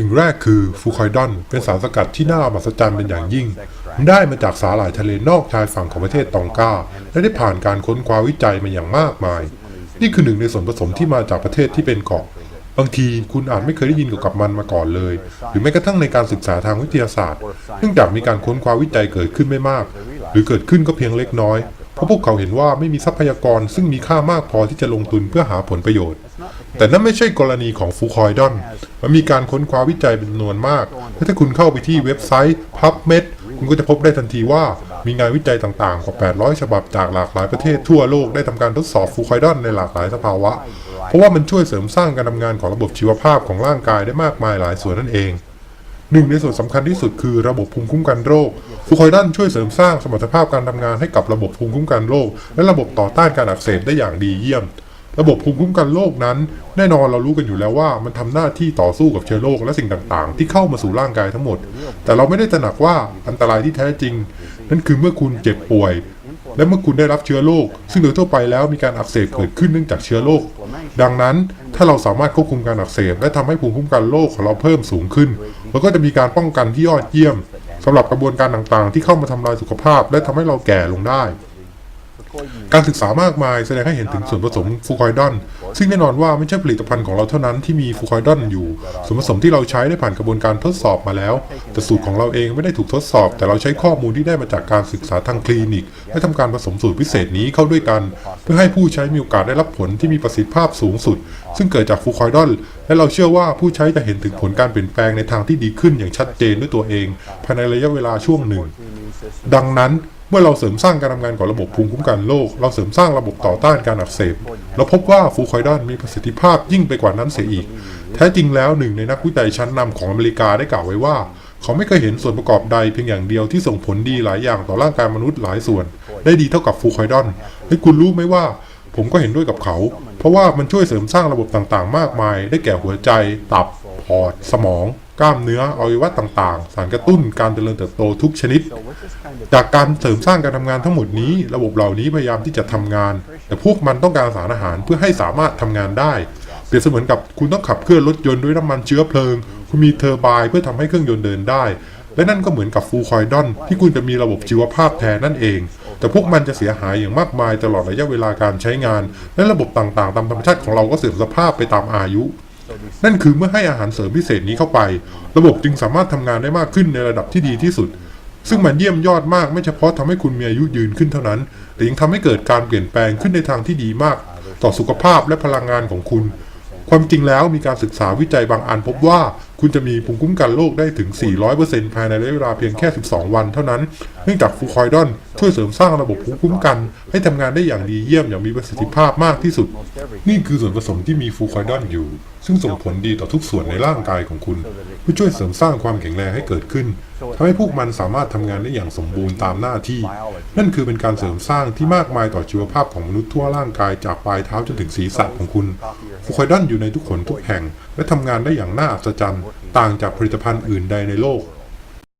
สิ่งแรกคือฟูคอยดอนเป็นสารสกัดที่น่ามหัศจรรย์เป็นอย่างยิ่ง มันได้มาจากสาหร่ายทะเลนอกชายฝั่งของประเทศตองกา และได้ผ่านการค้นคว้าวิจัยมาอย่างมากมาย นี่คือหนึ่งในส่วนผสมที่มาจากประเทศที่เป็นเกาะบางทีคุณอาจไม่เคยได้ยินเกี่ยวกับมันมาก่อนเลย หรือแม้กระทั่งในการศึกษาทางวิทยาศาสตร์ เนื่องจากมีการค้นคว้าวิจัยเกิดขึ้นไม่มาก หรือเกิดขึ้นก็เพียงเล็กน้อย เพราะพวกเขาเห็นว่าไม่มีทรัพยากรซึ่งมีค่ามากพอที่จะลงทุนเพื่อหาผลประโยชน์ แต่นั่นไม่ใช่กรณีของฟูคอยดอน มันมีการค้นคว้าวิจัยเป็นจำนวนมากและถ้าคุณเข้าไปที่เว็บไซต์ PubMed คุณก็จะพบได้ทันทีว่ามีงานวิจัยต่างๆ กว่า 800 ฉบับจากหลากหลายประเทศทั่วโลกได้ทำการทดสอบฟูคอยดอนในหลากหลายสภาวะ เพราะว่ามันช่วยเสริมสร้างการทำงานของระบบชีวภาพของร่างกายได้มากมายหลายส่วนนั่นเอง หนึ่งในส่วนสำคัญที่สุดคือระบบภูมิคุ้มกันโรคฟูคอยดันช่วยเสริมสร้างสมรรถภาพการทำงานให้กับระบบภูมิคุ้มกันโรคและระบบต่อต้านการอักเสบได้อย่างดีเยี่ยม ระบบภูมิคุ้มกันโรคนั้น แน่นอนเรารู้กันอยู่แล้วว่ามันทำหน้าที่ต่อสู้กับเชื้อโรคและสิ่งต่างๆ ที่เข้ามาสู่ร่างกายทั้งหมด แต่เราไม่ได้ตระหนักว่าอันตรายที่แท้จริง นั่นคือเมื่อคุณเจ็บป่วย และเมื่อคุณได้รับเชื้อโรคซึ่งโดยทั่วไปแล้วมีการอักเสบเกิดขึ้นเนื่องจากเชื้อโรคดังนั้นถ้าเราสามารถควบคุมการอักเสบและทำให้ภูมิคุ้มกันโรคของเราเพิ่มสูงขึ้นเราก็จะมีการป้องกันที่ยอดเยี่ยมสำหรับกระบวนการต่างๆ ที่เข้ามาทำลายสุขภาพ และทำให้เราแก่ลงได้ การศึกษามากมายแสดงให้เห็นถึงส่วนผสมฟูคอยดอน ซึ่งแน่นอนว่าไม่ใช่ผลิตภัณฑ์ของเราเท่านั้นที่มีฟูคอยดอนอยู่ ส่วนผสมที่เราใช้ได้ผ่านกระบวนการทดสอบมาแล้ว แต่สูตรของเราเองไม่ได้ถูกทดสอบ แต่เราใช้ข้อมูลที่ได้มาจากการศึกษาทางคลินิกและทำการผสมสูตรพิเศษนี้เข้าด้วยกัน เพื่อให้ผู้ใช้มีโอกาสได้รับผลที่มีประสิทธิภาพสูงสุด ซึ่งเกิดจากฟูคอยดอน และเราเชื่อว่าผู้ใช้จะเห็นถึงผลการเปลี่ยนแปลงในทางที่ดีขึ้นอย่างชัดเจนด้วยตัวเอง ภายในระยะเวลาช่วงหนึ่ง ดังนั้น เมื่อเราเสริมสร้างการทำงานของระบบภูมิคุ้มกันโรคเราเสริมสร้างระบบต่อต้านการอักเสบเราพบว่าฟูคอยดอนมีประสิทธิภาพยิ่งไปกว่านั้นเสียอีก แท้จริงแล้วหนึ่งในนักวิจัยชั้นนำของอเมริกาได้กล่าวไว้ว่า เขาไม่เคยเห็นส่วนประกอบใดเพียงอย่างเดียวที่ส่งผลดีหลายอย่างต่อร่างกายมนุษย์หลายส่วน ได้ดีเท่ากับฟูคอยดอนและคุณรู้ไหมว่า ผมก็เห็นด้วยกับเขา เพราะว่ามันช่วยเสริมสร้างระบบต่างๆ มากมาย ได้แก่หัวใจ ตับปอดสมอง กล้ามเนื้ออวัยวะต่างๆ สารกระตุ้นการเจริญเติบโตทุกชนิด จากการเสริมสร้างการทำงานทั้งหมดนี้ ระบบเหล่านี้พยายามที่จะทำงาน แต่พวกมันต้องการสารอาหารเพื่อให้สามารถทำงานได้ เปรียบเสมือนกับคุณต้องขับเคลื่อนรถยนต์ด้วยน้ำมันเชื้อเพลิง คุณมีเทอร์ไบน์เพื่อทำให้เครื่องยนต์เดินได้ และนั่นก็เหมือนกับฟูคอยดอนที่คุณจะมีระบบชีวภาพแทนนั่นเอง แต่พวกมันจะเสียหายอย่างมากมายตลอดระยะเวลาการใช้งาน และระบบต่างๆ ตามธรรมชาติของเราก็เสื่อมสภาพไปตามอายุ นั่นคือเมื่อให้อาหารเสริมพิเศษนี้เข้าไป ระบบจึงสามารถทำงานได้มากขึ้นในระดับที่ดีที่สุด ซึ่งมันเยี่ยมยอดมากไม่เฉพาะทำให้คุณมีอายุยืนขึ้นเท่านั้น แต่ยังทำให้เกิดการเปลี่ยนแปลงขึ้นในทางที่ดีมาก ต่อสุขภาพและพลังงานของคุณ ความจริงแล้วมีการศึกษาวิจัยบางอันพบว่า คุณจะมีภูมิคุ้มกันโรคได้ถึง 400%ภายในระยะเวลาเพียงแค่ 12 วันเท่านั้น เนื่องจากฟูคอยดอนช่วยเสริมสร้างระบบภูมิคุ้มกัน ให้ทำงานได้อย่างดีเยี่ยมอย่างมีประสิทธิภาพมากที่สุด นี่คือส่วนผสมที่มีฟูคอยดอนอยู่ ซึ่งส่งผลดีต่อทุกส่วนในร่างกายของคุณเพื่อช่วยเสริมสร้างความแข็งแรงให้เกิดขึ้นทำให้พวกมันสามารถทำงานได้อย่างสมบูรณ์ตามหน้าที่ นั่นคือเป็นการเสริมสร้างที่มากมายต่อชีวภาพของมนุษย์ทั่วร่างกายจากปลายเท้าจนถึงศีรษะของคุณฟูคอยดอนอยู่ในทุกขนทุกแห่ง และทำงานได้อย่างน่าอัศจรรย์ ต่างจากผลิตภัณฑ์อื่นใดในโลก